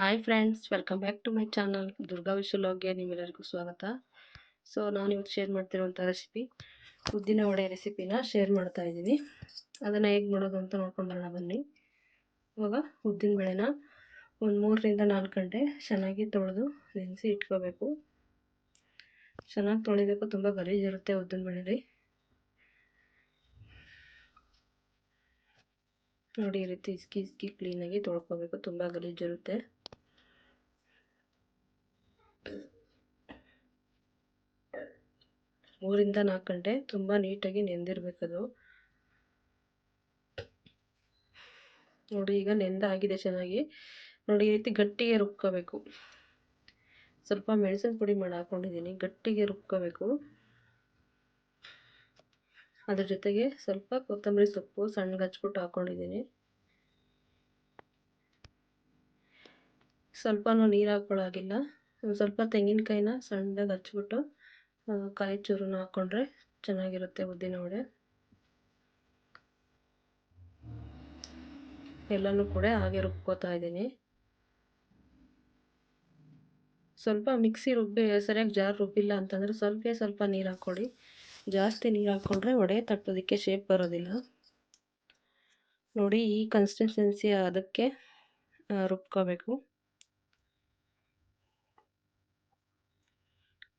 Hi friends welcome back to my channel Durga ವಿಶ್ವಲೋಗ್ಯ ನಿಮ್ಮೆಲ್ಲರಿಗೂ ಸ್ವಾಗತ. So ನಾನು ಇವತ್ತು ಶೇರ್ ಮಾಡ್ತಿರುವಂಥ ರೆಸಿಪಿ ಉದ್ದಿನ ವಡೆ ರೆಸಿಪಿನ ಶೇರ್ ಮಾಡ್ತಾ ಇದ್ದೀನಿ. ಅದನ್ನು ಹೇಗೆ ಮಾಡೋದು ಅಂತ ನೋಡ್ಕೊಂಡು ಬರೋಣ ಬನ್ನಿ. ಇವಾಗ ಉದ್ದಿನ ಬೇಳೆನ ಒಂದು ಮೂರರಿಂದ ನಾಲ್ಕು ಗಂಟೆ ಚೆನ್ನಾಗಿ ತೊಳೆದು ನೆನೆಸಿ ಇಟ್ಕೋಬೇಕು. ಚೆನ್ನಾಗಿ ತೊಳಿಬೇಕು, ತುಂಬ ಗಲೀಜಿರುತ್ತೆ ಉದ್ದಿನ ಬೇಳೆಲಿ. ನೋಡಿ ಈ ರೀತಿ ಇಸ್ಕಿ ಇಸ್ಕಿ ಕ್ಲೀನಾಗಿ ತೊಳ್ಕೊಬೇಕು, ತುಂಬ ಗಲೀಜಿರುತ್ತೆ ಮೂರಿಂದ ನಾಲ್ಕು ಗಂಟೆ ತುಂಬ ನೀಟಾಗಿ ನೆಂದಿರಬೇಕದು. ನೋಡಿ, ಈಗ ನೆಂದಾಗಿದೆ ಚೆನ್ನಾಗಿ. ನೋಡಿ, ಈ ರೀತಿ ಗಟ್ಟಿಗೆ ರುಬ್ಕೋಬೇಕು. ಸ್ವಲ್ಪ ಮೆಣಸಿನ ಪುಡಿ ಮಾಡಿ ಹಾಕ್ಕೊಂಡಿದ್ದೀನಿ ಗಟ್ಟಿಗೆ ರುಬ್ಕೋಬೇಕು. ಅದ್ರ ಜೊತೆಗೆ ಸ್ವಲ್ಪ ಕೊತ್ತಂಬರಿ ಸೊಪ್ಪು ಸಣ್ಣಗೆ ಹಚ್ಬಿಟ್ಟು ಹಾಕ್ಕೊಂಡಿದ್ದೀನಿ ಸ್ವಲ್ಪನೂ ನೀರು ಹಾಕ್ಕೊಳ್ಳೋಗಿಲ್ಲ ಸ್ವಲ್ಪ ತೆಂಗಿನಕಾಯಿನ ಸಣ್ಣದಾಗಿ ಹಚ್ಬಿಟ್ಟು ಕಾಯಿ ಚೂರನ್ನ ಹಾಕ್ಕೊಂಡ್ರೆ ಚೆನ್ನಾಗಿರುತ್ತೆ ಉದ್ದಿನ ವಡೆ. ಎಲ್ಲನೂ ಕೂಡ ಹಾಗೆ ರುಬ್ಕೋತಾ ಇದ್ದೀನಿ. ಸ್ವಲ್ಪ ಮಿಕ್ಸಿ ರುಬ್ಬಿ, ಸರಿಯಾಗಿ ಜಾರ್ ರುಬ್ಬಿಲ್ಲ ಅಂತಂದರೆ ಸ್ವಲ್ಪ ಸ್ವಲ್ಪ ನೀರು ಹಾಕ್ಕೊಳ್ಳಿ. ಜಾಸ್ತಿ ನೀರು ಹಾಕ್ಕೊಂಡ್ರೆ ವಡೆ ತಟ್ಟೋದಕ್ಕೆ ಶೇಪ್ ಬರೋದಿಲ್ಲ. ನೋಡಿ ಈ ಕನ್ಸಿಸ್ಟೆನ್ಸಿ ಅದಕ್ಕೆ ರುಬ್ಕೋಬೇಕು.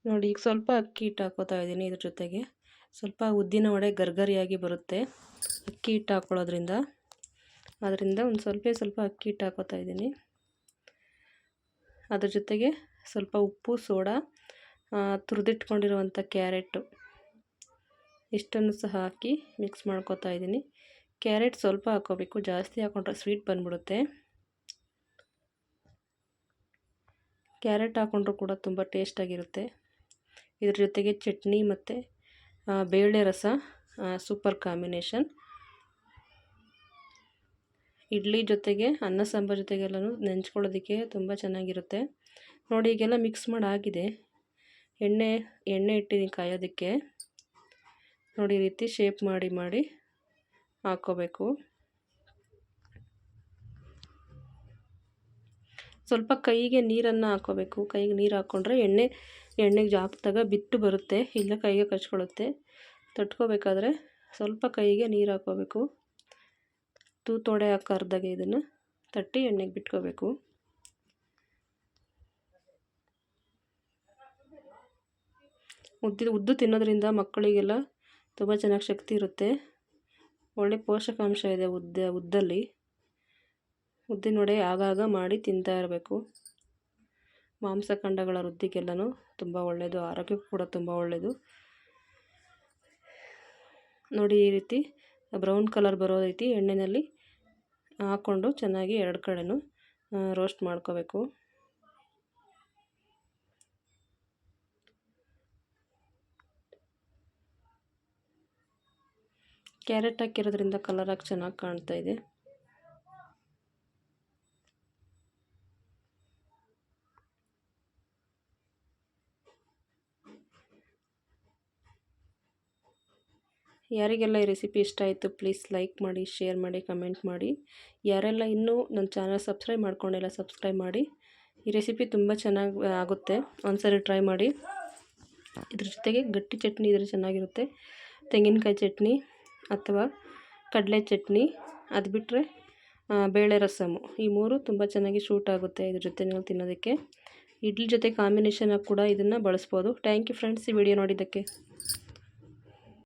ನೋಡಿ, ಈಗ ಸ್ವಲ್ಪ ಅಕ್ಕಿ ಹಿಟ್ಟು ಹಾಕೋತಾ ಇದ್ದೀನಿ ಇದ್ರ ಜೊತೆಗೆ. ಸ್ವಲ್ಪ ಉದ್ದಿನ ವಡೆ ಗರ್ಗರಿಯಾಗಿ ಬರುತ್ತೆ. ಅಕ್ಕಿ ಹಿಟ್ಟು ಹಾಕ್ಕೊಳ್ಳೋದ್ರಿಂದ ಅದರಿಂದ ಒಂದು ಸ್ವಲ್ಪ ಸ್ವಲ್ಪ ಅಕ್ಕಿ ಹಿಟ್ಟು ಹಾಕೋತಾ ಇದ್ದೀನಿ. ಅದ್ರ ಜೊತೆಗೆ ಸ್ವಲ್ಪ ಉಪ್ಪು, ಸೋಡಾ ತುರಿದಿಟ್ಕೊಂಡಿರುವಂಥ ಕ್ಯಾರೆಟು ಇಷ್ಟನ್ನು ಸಹ ಹಾಕಿ ಮಿಕ್ಸ್ ಮಾಡ್ಕೋತಾ ಇದ್ದೀನಿ. ಕ್ಯಾರೆಟ್ ಸ್ವಲ್ಪ ಹಾಕೋಬೇಕು, ಜಾಸ್ತಿ ಹಾಕೊಂಡ್ರೆ ಸ್ವೀಟ್ ಬಂದ್ಬಿಡುತ್ತೆ. ಕ್ಯಾರೆಟ್ ಹಾಕೊಂಡ್ರೂ ಕೂಡ ತುಂಬ ಟೇಸ್ಟಾಗಿರುತ್ತೆ. ಇದ್ರ ಜೊತೆಗೆ ಚಟ್ನಿ ಮತ್ತು ಬೇಳೆ ರಸ ಸೂಪರ್ ಕಾಂಬಿನೇಷನ್ ಇಡ್ಲಿ ಜೊತೆಗೆ, ಅನ್ನ ಸಾಂಬಾರು ಜೊತೆಗೆಲ್ಲನೂ ನೆಂಚ್ಕೊಳ್ಳೋದಕ್ಕೆ ತುಂಬ ಚೆನ್ನಾಗಿರುತ್ತೆ. ನೋಡಿ, ಈಗೆಲ್ಲ ಮಿಕ್ಸ್ ಮಾಡಿ ಆಗಿದೆ. ಎಣ್ಣೆ ಎಣ್ಣೆ ಇಟ್ಟಿದ್ದೀನಿ ಕಾಯೋದಕ್ಕೆ. ನೋಡಿ, ಈ ರೀತಿ ಶೇಪ್ ಮಾಡಿ ಮಾಡಿ ಹಾಕ್ಕೋಬೇಕು. ಸ್ವಲ್ಪ ಕೈಗೆ ನೀರನ್ನು ಹಾಕ್ಕೋಬೇಕು. ಕೈಗೆ ನೀರು ಹಾಕ್ಕೊಂಡ್ರೆ ಎಣ್ಣೆ ಎಣ್ಣೆಗೆ ಜಾಕ್ದಾಗ ಬಿಟ್ಟು ಬರುತ್ತೆ, ಇಲ್ಲ ಕೈಗೆ ಕಚ್ಕೊಳ್ಳುತ್ತೆ ತಟ್ಕೋಬೇಕಾದ್ರೆ ಸ್ವಲ್ಪ ಕೈಗೆ ನೀರು ಹಾಕ್ಕೋಬೇಕು. ತೂತೊಡೆ ಹಾಕಾರ್ದಾಗೆ ಇದನ್ನು ತಟ್ಟಿ ಎಣ್ಣೆಗೆ ಬಿಟ್ಕೋಬೇಕು. ಉದ್ದಿ ಉದ್ದು ತಿನ್ನೋದ್ರಿಂದ ಮಕ್ಕಳಿಗೆಲ್ಲ ತುಂಬ ಚೆನ್ನಾಗಿ ಶಕ್ತಿ ಇರುತ್ತೆ. ಒಳ್ಳೆ ಪೋಷಕಾಂಶ ಇದೆ ಉದ್ದ, ಉದ್ದಲ್ಲಿ. ಉದ್ದಿನ ವಡೆ ಆಗಾಗ ಮಾಡಿ ತಿಂತಾ ಇರಬೇಕು. ಮಾಂಸಖಂಡಗಳ ವೃದ್ಧಿಗೆಲ್ಲನೂ ತುಂಬ ಒಳ್ಳೆಯದು ಆರೋಗ್ಯಕ್ಕೂ ಕೂಡ ತುಂಬ ಒಳ್ಳೆಯದು. ನೋಡಿ ಈ ರೀತಿ ಬ್ರೌನ್ ಕಲರ್ ಬರೋ ರೀತಿ ಎಣ್ಣೆಯಲ್ಲಿ ಹಾಕ್ಕೊಂಡು ಚೆನ್ನಾಗಿ ಎರಡು ಕಡೆನೂ ರೋಸ್ಟ್ ಮಾಡ್ಕೋಬೇಕು. ಕ್ಯಾರೆಟ್ ಹಾಕಿರೋದ್ರಿಂದ ಕಲರಾಗಿ ಚೆನ್ನಾಗಿ ಕಾಣ್ತಾ ಇದೆ. ಯಾರಿಗೆಲ್ಲ ಈ ರೆಸಿಪಿ ಇಷ್ಟ ಆಯಿತು ಪ್ಲೀಸ್ ಲೈಕ್ ಮಾಡಿ ಶೇರ್ ಮಾಡಿ ಕಮೆಂಟ್ ಮಾಡಿ. ಯಾರೆಲ್ಲ ಇನ್ನೂ ನನ್ನ ಚಾನಲ್ ಸಬ್ಸ್ಕ್ರೈಬ್ ಮಾಡ್ಕೊಂಡಿಲ್ಲ ಸಬ್ಸ್ಕ್ರೈಬ್ ಮಾಡಿ. ಈ ರೆಸಿಪಿ ತುಂಬ ಚೆನ್ನಾಗಿ ಆಗುತ್ತೆ. ಒಂದ್ಸರಿ ಟ್ರೈ ಮಾಡಿ. ಇದ್ರ ಜೊತೆಗೆ ಗಟ್ಟಿ ಚಟ್ನಿ ಇದ್ರೆ ಚೆನ್ನಾಗಿರುತ್ತೆ. ತೆಂಗಿನಕಾಯಿ ಚಟ್ನಿ ಅಥವಾ ಕಡಲೆ ಚಟ್ನಿ. ಅದು ಬಿಟ್ಟರೆ ಬೇಳೆ ರಸಮು ಈ ಮೂರು ತುಂಬ ಚೆನ್ನಾಗಿ ಶೂಟ್ ಆಗುತ್ತೆ ಇದ್ರ ಜೊತೆ ನೀವು ತಿನ್ನೋದಕ್ಕೆ. ಇಡ್ಲಿ ಜೊತೆ ಕಾಂಬಿನೇಷನಾಗಿ ಕೂಡ ಇದನ್ನು ಬಳಸ್ಬೋದು. ಥ್ಯಾಂಕ್ ಯು ಫ್ರೆಂಡ್ಸ್ ಈ ವಿಡಿಯೋ ನೋಡಿದ್ದಕ್ಕೆ.